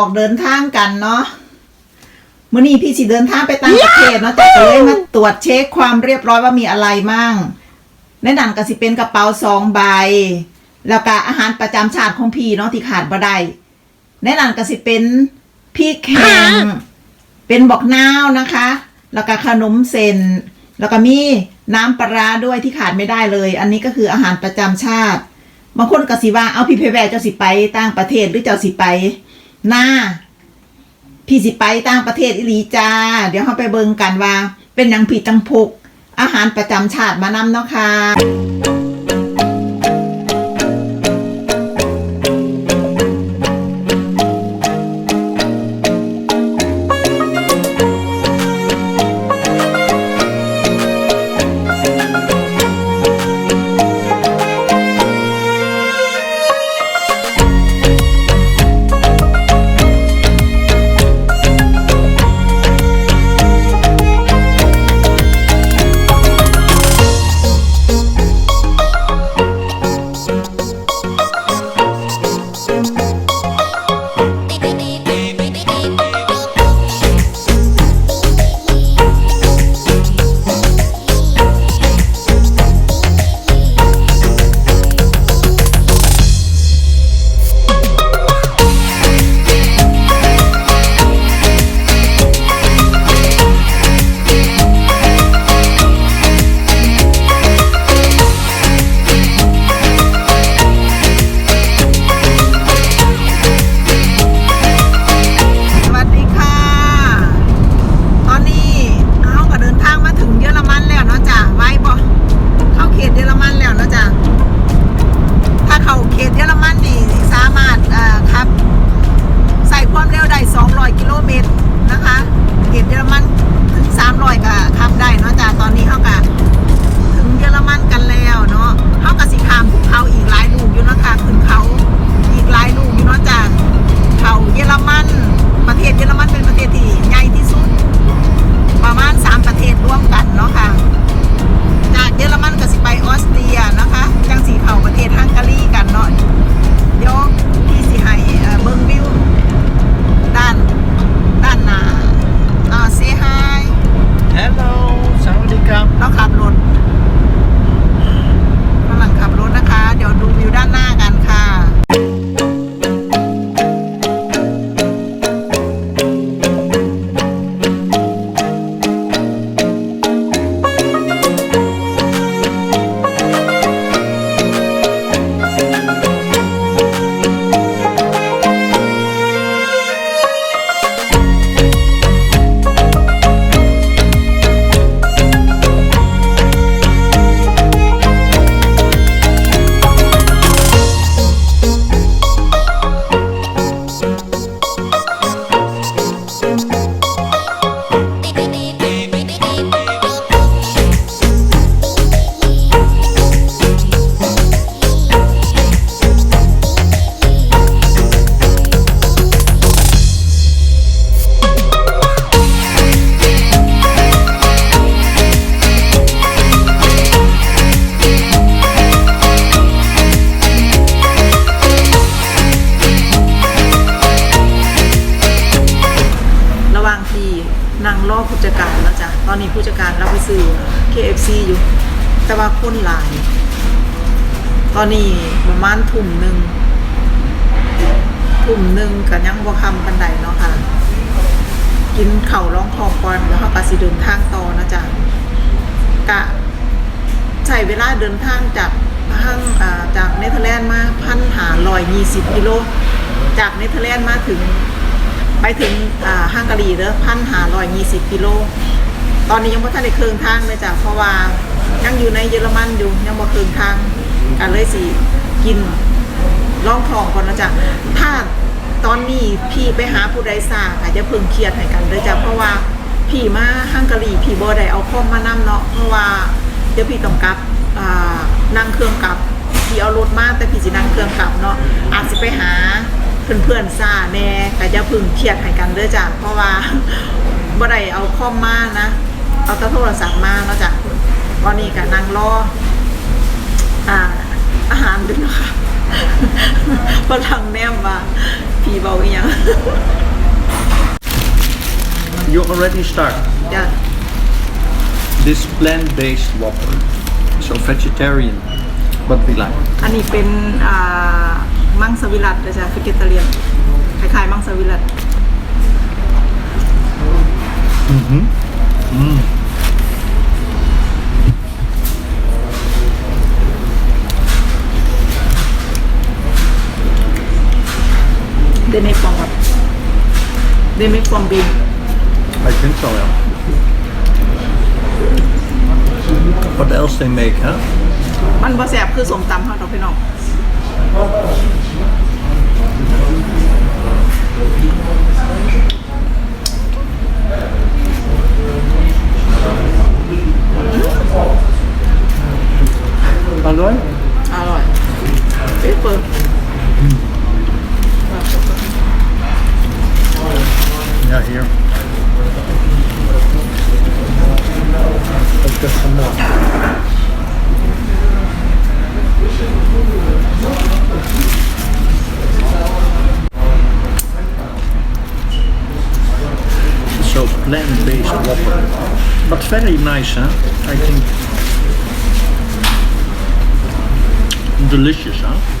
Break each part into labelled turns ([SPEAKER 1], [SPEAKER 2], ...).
[SPEAKER 1] อกเดินทางกันเนาะมื่อนี้พี่สิเดินทางไปต่างประเทศเนาะแต่ก็เลยมาตรวจเช็คความเรียบร้อยว่ามีอะไรมั่งในนั้นก็สิเป็นกระเป๋าสองใบ แล้วก็อาหารประจำชาติของพี่เนาะที่ขาดบ่ได้ในนั้นก็สิเป็นพริกแห้งเป็นบอกนาวนะคะ แล้วก็ขนมเส้นแล้วก็มีน้ำปลาร้าด้วยที่ขาดไม่ได้เลย อันนี้ก็คืออาหารประจำชาติบางคนก็สิว่าเอาพี่เพแวเจ้าสิไปต่างประเทศหรือเจ้าสิไป หน้า พี่สิไปต่างประเทศอิลีจ้า เดี๋ยวเขาไปเบิงกันว่า เป็นยังผิดตังพกอาหารประจำชาติมานำเนาะค่ะ ตอนนี้ประมาณทุ่มหนึ่งทุ่มหนึ่งกับยังบ่คำปันใดเนาะค่ะ กินเข่าร้องทองก่อนแล้วเขาก็สิเดินทางต่อนะจ๊ะกะใช้เวลาเดินทางจากห้างจากเนเธอร์แลนด์มาพันหาลอยยี่สิบกิโล จากเนเธอร์แลนด์มาถึง ไปถึงอ่างการีเด้อพันหาร้อยยี่สิบกิโล ตอนนี้ยังไม่ทันได้เครื่องทางเลยจ้ะเพราะว่ายังอยู่ในเยอรมันอยู่ยังบ่เครื่องทาง กันเลยสิกินล่องทองก่อนนะจ๊ะถ้าตอนนี้พี่ไปหาผู้ใดสางอาจจะเพิ่งเครียดให้กันเด้อจ้ะเพราะว่าพี่มาฮังการีพี่บ่ได้เอาข้อมมานำเนาะเพราะว่าเดี๋ยวพี่ต้องกลับนั่งเครื่องกลับพี่เอารถมาแต่พี่สินั่งเครื่องกลับเนาะอาจจะไปหาเพื่อนๆซ่าแน่ก็จะพึ่งเครียดให้กันเด้อจ้ะเพราะว่าบ่ได้เอาคอมมานะ เอาแต่โทรศัพท์มาเนาะจ้ะตอนนี้ก็นั่งรอ อ่าอาหารดึกนะคะฝรั่งแนมว่าพี่เบาอีหยัง
[SPEAKER 2] You already start.
[SPEAKER 1] จ้ะ
[SPEAKER 2] This plant-based Whopper. So vegetarian, but we like.
[SPEAKER 1] อันนี้เป็นอ่ามังสวิรัตนะจ๊ะฟิกเกตเรียนคล้ายๆมังสวิรัต They make from what? They make from bean.
[SPEAKER 2] I think so, yeah. What else they make, huh?
[SPEAKER 1] มันบ่แสบคือสมตำเฮาดอกพี่น้อง
[SPEAKER 2] Alloy?
[SPEAKER 1] อร่อยเป๊ะเปิ
[SPEAKER 2] Yeah, here. Let's get some more. So plant-based Whopper, but very nice, huh? I think delicious, huh?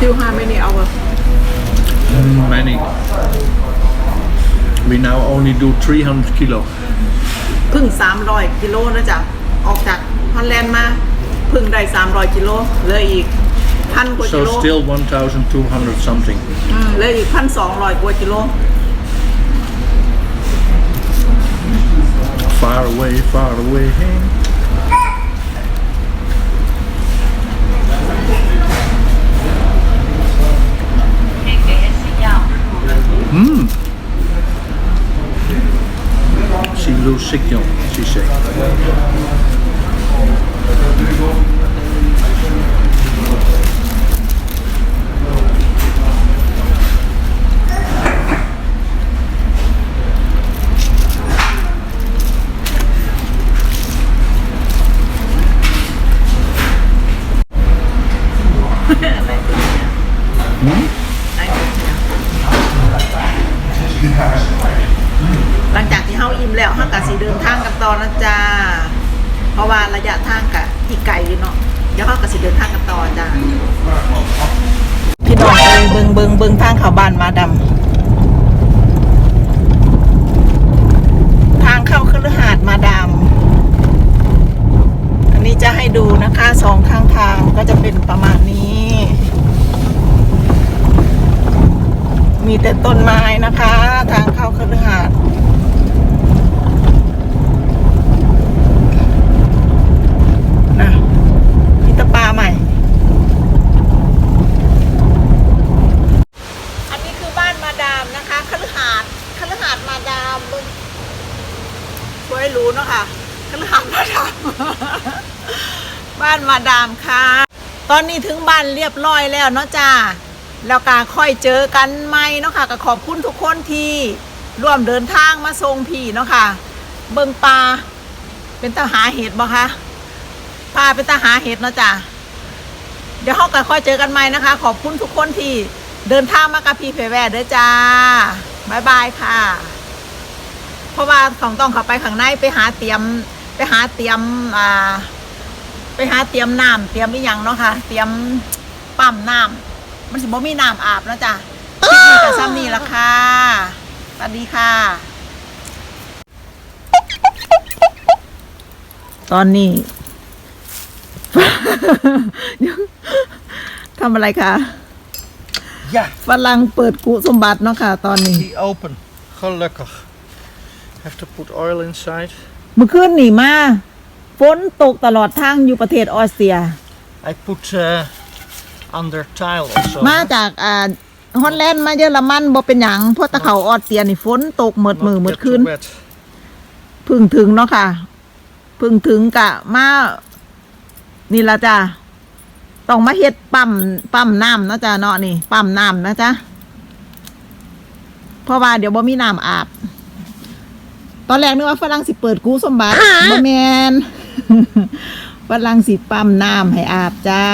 [SPEAKER 1] Still how many hour
[SPEAKER 2] Many. We now only do 300 kilo.
[SPEAKER 1] เพึ่ง 300 กิโลนะจ๊ะ ออกจากฮอลแลนด์มาเพึ่งได้ 300 กิโลเหลืออีกพันกว่ากิโล
[SPEAKER 2] So still 1,200 something.
[SPEAKER 1] อืมเหลืออีกพันสองร้อยกว่ากิโล
[SPEAKER 2] Far away, far away.
[SPEAKER 1] Şimdi Louis Chiquion, Chichek. อิ่มแล้วเฮาก็สิเดินทางกันต่อนะจ๊ะเพราะว่าระยะทางก็อีกไกลอยู่เนาะเดี๋ยวเฮาก็สิเดินทางกันต่อจ้ะพี่น้องเอ้ยเบิงเบิงเบิงทางเข้าบ้านมาดำทางเข้าคฤหาสน์มาดามอันนี้จะให้ดูนะคะสองข้างทางก็จะเป็นประมาณนี้ มีแต่ต้นไม้นะคะ ทางเข้าคฤหาสน์นะมีแตะปลาใหม่ อันนี้คือบ้านมาดามนะคะคฤหาสน์คฤหาสน์มาดามมึงช่วยรู้เนาะค่ะคฤหาสน์มาดาม บ้านมาดามค่ะ ตอนนี้ถึงบ้านเรียบร้อยแล้วเนาะจ้าแล้วก็ค่อยเจอกันใหม่เนาะค่ะก็ขอบคุณทุกคนที่ร่วมเดินทางมาทรงพี่เนาะค่ะ เบิงปลาเป็นตาหาเห็ดบ่คะปลาเป็นตาหาเห็ดเนาะจ้าเดี๋ยวเราก็ค่อยเจอกันใหม่นะคะ ขอบคุณทุกคนที่เดินทางมากับพี่เพแวร์เด้อจ้าบายบายค่ะ เพราะว่าของต้องเข้าไปข้างในไปหาเตรียมไปหาเตรียมอ่า ไปหาเตรียมน้ำเตรียมอีหยังเนาะค่ะ เตรียมปั๊มน้ำมันสิบ่มีน้ำอาบแล้วจ้ะคลิปนี้ก็ซ้ำนี่ละค่ะสวัสดีค่ะ ตอนนี้ ทำอะไรคะ
[SPEAKER 2] Ja,
[SPEAKER 1] ฝรั่งเปิดกุสมบัติเนาะค่ะ ตอนนี้
[SPEAKER 2] die open. Gelukkig. Have to put oil inside.
[SPEAKER 1] เมื่อคืนนี่มา ฝนตกตลอดทางอยู่ประเทศออสเตรีย
[SPEAKER 2] I put uh, under tile also.
[SPEAKER 1] มาจากอ่าฮอลแลนด์มาเยอรมันบ่เป็นหยังเพราะตะเขาออสเตรียนี่ฝนตกหมดมือ
[SPEAKER 2] Not
[SPEAKER 1] หมด
[SPEAKER 2] get
[SPEAKER 1] คืน
[SPEAKER 2] too wet.
[SPEAKER 1] เพึ่งถึงเนาะค่ะเพึ่งถึงกะมานี่ละจ้ะต้องมาเฮ็ดปั๊มปั๊มน้ำเนาะจ้ะเนาะนี่ปั๊มน้ำนะจ๊ะเพราะว่าเดี๋ยวบ่มีน้ำอาบ ตอนแรกนึกว่าฝรั่งสิเปิดกู้สมบัติบ่แมน ฝรั่งสิปั๊มน้ำให้อาบจ้า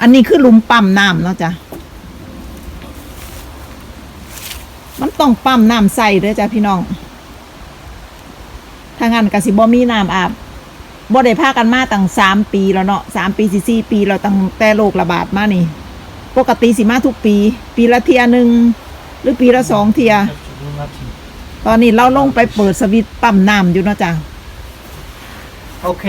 [SPEAKER 1] อันนี้คือลุมปั๊มน้ำเนาะจ้ะ มันต้องปั๊มน้ำใส่เด้อจ้ะพี่น้อง ถ้างั้นกสิบ่มีน้ำอาบบ่ได้พากันมาตั้งสามปีแล้วเนาะสามปีสี่สี่ปีเราตั้งแต่โรคระบาดมานี่ ปกติสิมาทุกปี ปีละเทียหนึ่งหรือปีละสองเทีย ตอนนี้เราลงไปเปิดสวิตช์ปั๊มน้ำอยู่เนาะจ้ะ
[SPEAKER 2] โอเค